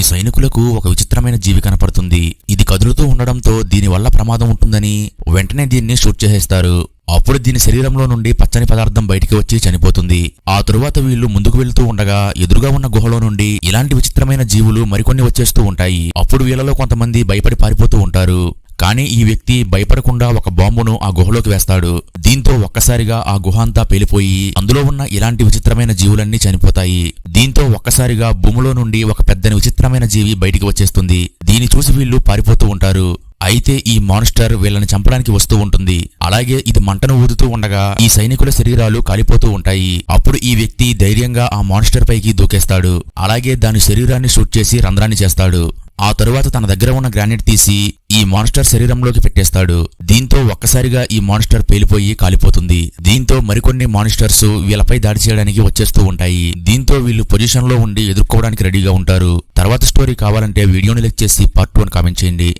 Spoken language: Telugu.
ఈ సైనికులకు ఒక విచిత్రమైన జీవి కనపడుతుంది. ఇది కదులుతూ ఉండడంతో దీనివల్ల ప్రమాదం ఉంటుందని వెంటనే దీన్ని షూట్ చేసేస్తారు. అప్పుడు దీని శరీరంలో నుండి పచ్చని పదార్థం బయటికి వచ్చి చనిపోతుంది. ఆ తరువాత వీళ్ళు ముందుకు వెళ్తూ ఉండగా ఎదురుగా ఉన్న గుహలో నుండి ఇలాంటి విచిత్రమైన జీవులు మరికొన్ని వచ్చేస్తూ ఉంటాయి. అప్పుడు వీళ్ళలో కొంతమంది భయపడి పారిపోతూ ఉంటారు. కానీ ఈ వ్యక్తి భయపడకుండా ఒక బాంబును ఆ గుహలోకి వేస్తాడు. దీంతో ఒక్కసారిగా ఆ గుహ అంతా పేలిపోయి అందులో ఉన్న ఇలాంటి విచిత్రమైన జీవులన్నీ చనిపోతాయి. దీంతో ఒక్కసారిగా భూమిలో నుండి ఒక పెద్దని విచిత్రమైన జీవి బయటికి వచ్చేస్తుంది. దీన్ని చూసి వీళ్ళు పారిపోతూ ఉంటారు. అయితే ఈ మాన్స్టర్ వీళ్ళని చంపడానికి వస్తూ ఉంటుంది. అలాగే ఇది మంటను ఊదుతూ ఉండగా ఈ సైనికుల శరీరాలు కాలిపోతూ ఉంటాయి. అప్పుడు ఈ వ్యక్తి ధైర్యంగా ఆ మాన్స్టర్ పైకి దూకేస్తాడు. అలాగే దాని శరీరాన్ని షూట్ చేసి రంధ్రాన్ని చేస్తాడు. ఆ తరువాత తన దగ్గర ఉన్న గ్రానైట్ తీసి ఈ మాన్స్టర్ శరీరంలోకి పెట్టేస్తాడు. దీంతో ఒక్కసారిగా ఈ మాన్స్టర్ పేలిపోయి కాలిపోతుంది. దీంతో మరికొన్ని మాన్స్టర్స్ వీళ్ళపై దాడి చేయడానికి వచ్చేస్తూ ఉంటాయి. దీంతో వీళ్ళు పొజిషన్లో ఉండి ఎదుర్కోవడానికి రెడీగా ఉంటారు. తర్వాత స్టోరీ కావాలంటే వీడియోని లెక్ చేసి పార్ట్ వన్ కామెంట్ చేయండి.